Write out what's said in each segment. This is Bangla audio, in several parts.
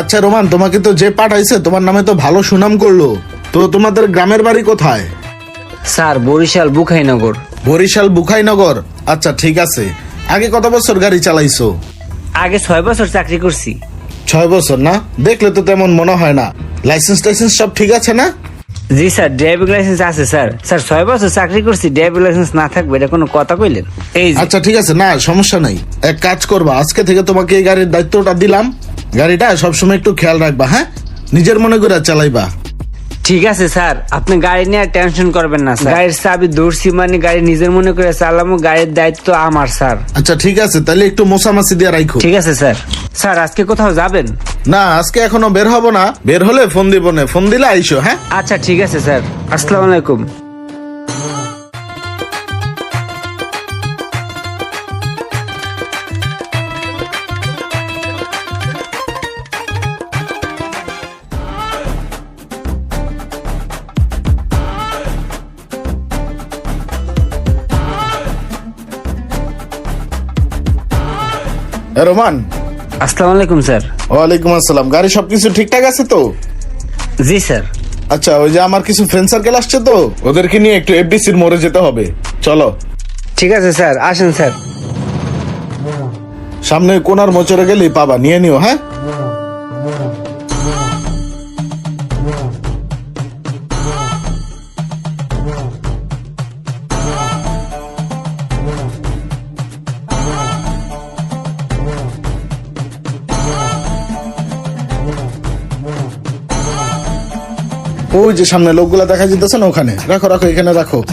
আচ্ছা রোমান তোমাকে তো যে পাঠাইছে তোমার নামে তো ভালো সুনাম করল। তো তোমাদের গ্রামের বাড়ি কোথায়? স্যার বরিশাল বুখাইনগর। বরিশাল বুখাইনগর। আচ্ছা ঠিক আছে। আগে কত বছর গাড়ি চালাইছো? আগে ছয় বছর চাকরি করছি। ছয় বছর না? দেখলে তো তেমন মনে হয় না। লাইসেন্স টাইসেন্স সব ঠিক আছে না? জি স্যার ড্রাইভিং লাইসেন্স আছে স্যার। স্যার ছয় বছর চাকরি করছি ড্রাইভিং লাইসেন্স না থাকবে এটা কোনো কথা কইলেন? এই যে, আচ্ছা ঠিক আছে না সমস্যা নাই। এক কাজ করবা আজকে থেকে তোমাকে এই গাড়ির দায়িত্বটা দিলাম। গাড়িটা সবসময় একটু খেয়াল রাখবা হ্যাঁ? নিজের মনে করে চালাইবা। ঠিক আছে স্যার। আপনি গাড়ি নিয়ে টেনশন করবেন না স্যার। গাড়ির চাবি দৌড়ছি মানে গাড়ি নিজের মনে করে চালামো গাড়ির দায়িত্ব আমার স্যার। আচ্ছা ঠিক আছে তাহলে একটু মোছামাছি দিয়ে রাখো ঠিক আছে স্যার। স্যার আজকে কোথাও যাবেন? না আজকে এখনও বের হব না। বের হলে ফোন দিব না। ফোন দিলে আইসো হ্যাঁ? আচ্ছা ঠিক আছে স্যার। আসসালামু আলাইকুম। রোমান। আসসালামু আলাইকুম স্যার। ওয়ালাইকুম আসসালাম। গাড়ি সব কিছু ঠিকঠাক আছে তো? জি স্যার। আচ্ছা ওই যে আমার কিছু ফ্রেন্ড সার্কেল আসছে তো ওদেরকে নিয়ে একটু এফডিসির মোড়ে যেতে হবে। চলো। ঠিক আছে স্যার। আসেন স্যার। সামনে কোনার মোচরে গেলেই পাবা। নিয়ে নিও হ্যাঁ? ওই যে সামনে লোকগুলা দেখা যেতেছে না ওখানে। রাখো রাখো এখানে রাখো।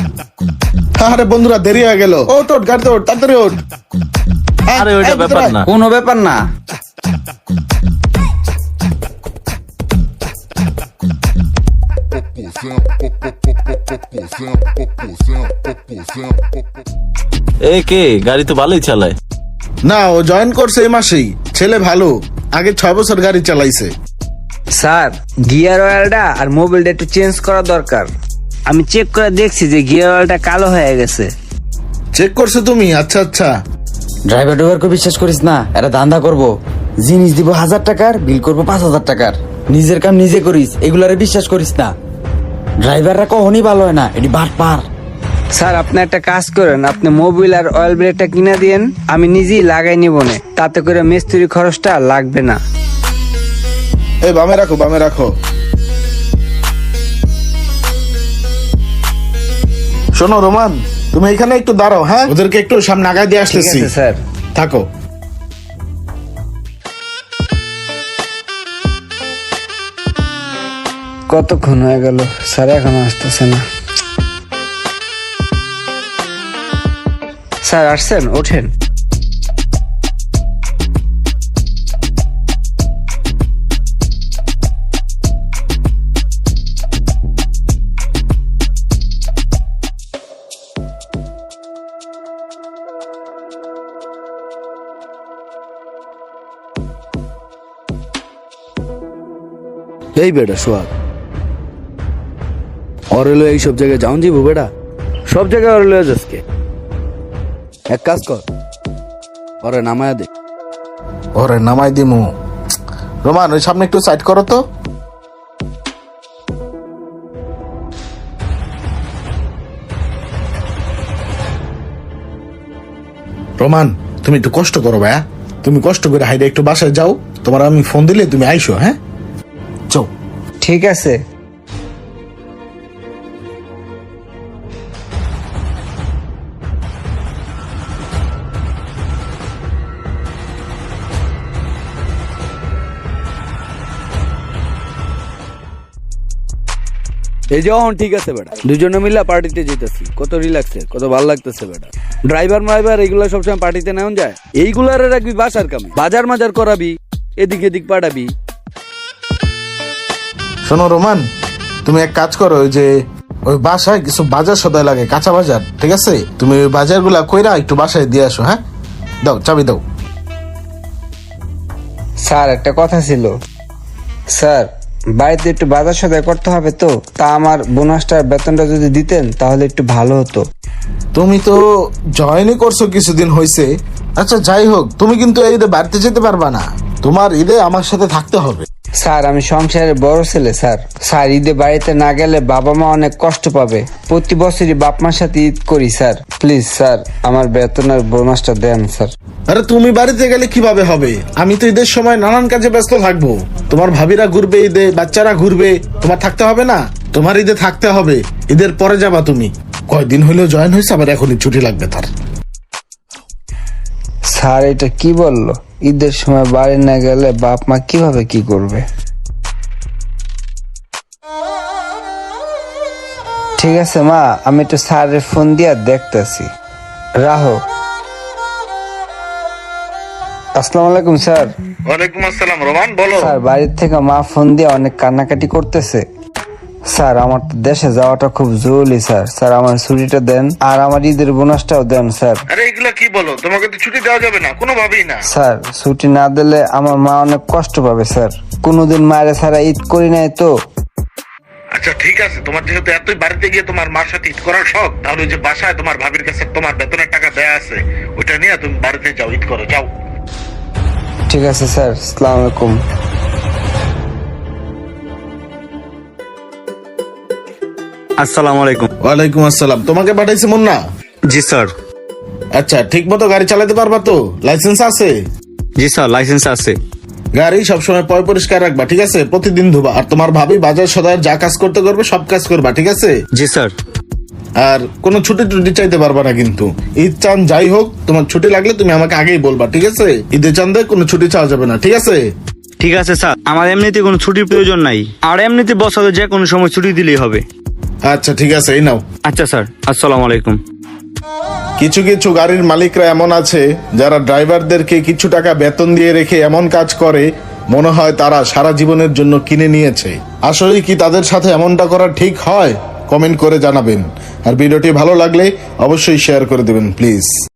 আরে বন্ধুরা দেরি হয়ে গেল। ও তোর গাড়িতে ওঠ তাড়াতাড়ি ওঠ। আরে ওইটা ব্যাপার না। কোনো ব্যাপার না। এ কে? গাড়ি তো ভালোই চালায়। না ও জয়েন করছে এই মাসেই। ছেলে ভালো। আগে ছয় বছর গাড়ি চালাইছে। স্যার গিয়ার অয়েলটা আর মোবিলটা একটু চেঞ্জ করা দরকার। আমি চেক করে দেখছি যে গিয়ার অয়েলটা কালো হয়ে গেছে। চেক করছ তুমি? আচ্ছা আচ্ছা। ড্রাইভার ড্রাইভারকে বিশ্বাস করিস না এটা ধান্দা করব। জিনিস দিব হাজার টাকার বিল করব পাঁচ হাজার টাকার। নিজের কাম নিজে করিস এগুলারে বিশ্বাস করিস না। ড্রাইভাররা কখনই ভালো হয় না এটি বাট পার স্যার আপনি একটা কাজ করেন আপনি মোবিল আর অয়েল ব্রেকটা কিনে দিয়েন আমি নিজেই লাগাই নিব না। তাতে করে মিস্ত্রি খরচটা লাগবে না। এই বামে রাখো বামে রাখো। শোনো রোমান তুমি এখানে একটু দাঁড়াও হ্যাঁ? ওদেরকে একটু সামনে আগায় দিয়ে আসতেছি। স্যার। থাকো। কতক্ষণ হয়ে গেল? স্যার এখনও আসতেছে না। স্যার আসছেন? ওঠেন। এই বেটা সোহাগ অরে লো এইসব জায়গায় যাও যাব বেটা। সব জায়গায় অরে লয়ে যাসকে এক কাজ কর, অরে নামায়া দে। ওরে নামাই দিমু। রোমান, ওই সামনে একটু সাইড করো তো। রোমান, তুমি একটু কষ্ট করো ভাইয়া। তুমি কষ্ট করে হাইডে একটু বাসায় যাও। তোমার আমি ফোন দিলে তুমি আইসো হ্যাঁ? ঠিক আছে। এই যে অহন, ঠিক আছে বেটা। দুজনে মিলে পার্টিতে যেতেছি। কত রিল্যাক্সে কত ভালো লাগতেছে বেটা। ড্রাইভার মাইভার এগুলো সবসময় পার্টিতে নেওয়া যায়? এইগুলারে রাখবি বাসার কামে। বাজার মাজার করাবি এদিক এদিক পাঠাবি। শোনো রোমান তুমি এক কাজ করো ওই যে ওই বাসায় কিছু বাজার সদায় লাগে কাঁচা বাজার ঠিক আছে? তুমি ওই বাজারগুলা কইরা একটু বাসায় দিয়ে আসো হ্যাঁ? দাও চাবি দাও। স্যার একটা কথা ছিল। স্যার বাড়িতে একটু বাজার সদায় করতে হবে তো তা আমার বোনাসটার বেতনটা যদি দিতেন তাহলে একটু ভালো হতো। তুমি তো জয়েনই করছ কিছুদিন হয়েছে আচ্ছা যাই হোক তুমি কিন্তু এই যে বাড়িতে যেতে পারবা না। তোমার ঈদে আমার সাথে থাকতে হবে। স্যার আমি সংসারের বড় ছেলে স্যার। স্যার ঈদে বাড়িতে না গেলে বাবা মা অনেক কষ্ট পাবে। প্রতি বছরই বাপ মার সাথে ঈদ করি স্যার। প্লিজ স্যার আমার বেতনের বোনাসটা দেন স্যার। আরে তুমি বাড়িতে গেলে কীভাবে হবে? আমি তো ঈদের সময় নানান কাজে ব্যস্ত থাকব। তোমার ভাবিরা ঘুরবে ঈদে বাচ্চারা ঘুরবে। তোমার থাকতে হবে না? তোমার ঈদে থাকতে হবে। ঈদের পরে যাবা তুমি। কয়দিন হলেও জয়েন হয়েছে আবার এখনই ছুটি লাগবে তার। স্যার এটা কি বলল? ঈদের সময় বাড়ি না গেলে বাপ মা কীভাবে কি করবে? ঠিক আছে মা আমি একটু স্যারের ফোন দিয়া দেখতেছি। রাহো। আসসালামু আলাইকুম স্যার। ওয়ালাইকুম আসসালাম রোমান বলো। স্যার বাড়ির থেকে মা ফোন দিয়ে অনেক কান্নাকাটি করতেছে। স্যার আমার তো দেশে যাওয়াটা খুব জরুরি স্যার। স্যার আমার ছুটিটা দেন আর আমার ঈদের বোনাসটাও দেন স্যার। আরে এগুলা কি বলো? তোমাকে তো ছুটি দেওয়া যাবে না কোনোভাবেই না। স্যার ছুটি না দিলে আমার মা অনেক কষ্ট পাবে স্যার। কোনোদিন মায়ের ছাড়া ঈদ করি নাই তো। আচ্ছা ঠিক আছে। তোমার যেহেতু এতই বাড়িতে গিয়ে তোমার মার সাথে ঈদ করার শখ তাহলে যে বাসায় তোমার ভাবির কাছে তোমার বেতনের টাকা দেয়া আছে ওইটা নিয়ে তুমি বাড়িতে যাও ঈদ করো যাও। ঠিক আছে স্যার। আসসালামু আলাইকুম। আসসালামু আলাইকুম। ওয়ালাইকুম আসসালাম। তোমাকে পাঠাইছি মুন্না? জি স্যার। আচ্ছা ঠিক মতো গাড়ি চালাতে পারবা তো? লাইসেন্স আছে? জি স্যার লাইসেন্স আছে। গাড়ি সবসময় পয় পরিষ্কার রাখবা ঠিক আছে? প্রতিদিন ধোবা। আর তোমার ভাবি বাজার সদায় যা কাজ করতে করবে সব কাজ করবা ঠিক আছে? জি স্যার। আর কোনো ছুটি টুটি চাইতে পারবা না কিন্তু। ঈদ চান যাই হোক তোমার ছুটি লাগলে তুমি আমাকে আগেই বলবা ঠিক আছে? ঈদের চান্দে কোনো ছুটি চাওয়া যাবে না ঠিক আছে? ঠিক আছে স্যার। আমার এমনিতে কোনো ছুটির প্রয়োজন নাই। আর এমনিতে বছরে যে কোনো সময় ছুটি দিলেই হবে। আচ্ছা ঠিক আছে এই নাও। আচ্ছা স্যার। আসসালামু আলাইকুম। কিছু কিছু গাড়ির মালিকরা এমন আছে যারা ড্রাইভারদেরকে কিছু টাকা বেতন দিয়ে রেখে এমন কাজ করে মনে হয় তারা সারা জীবনের জন্য কিনে নিয়েছে। আসলে কি তাদের সাথে এমনটা করা ঠিক হয়? কমেন্ট করে জানাবেন। আর ভিডিওটি ভালো লাগলে অবশ্যই শেয়ার করে দেবেন প্লিজ।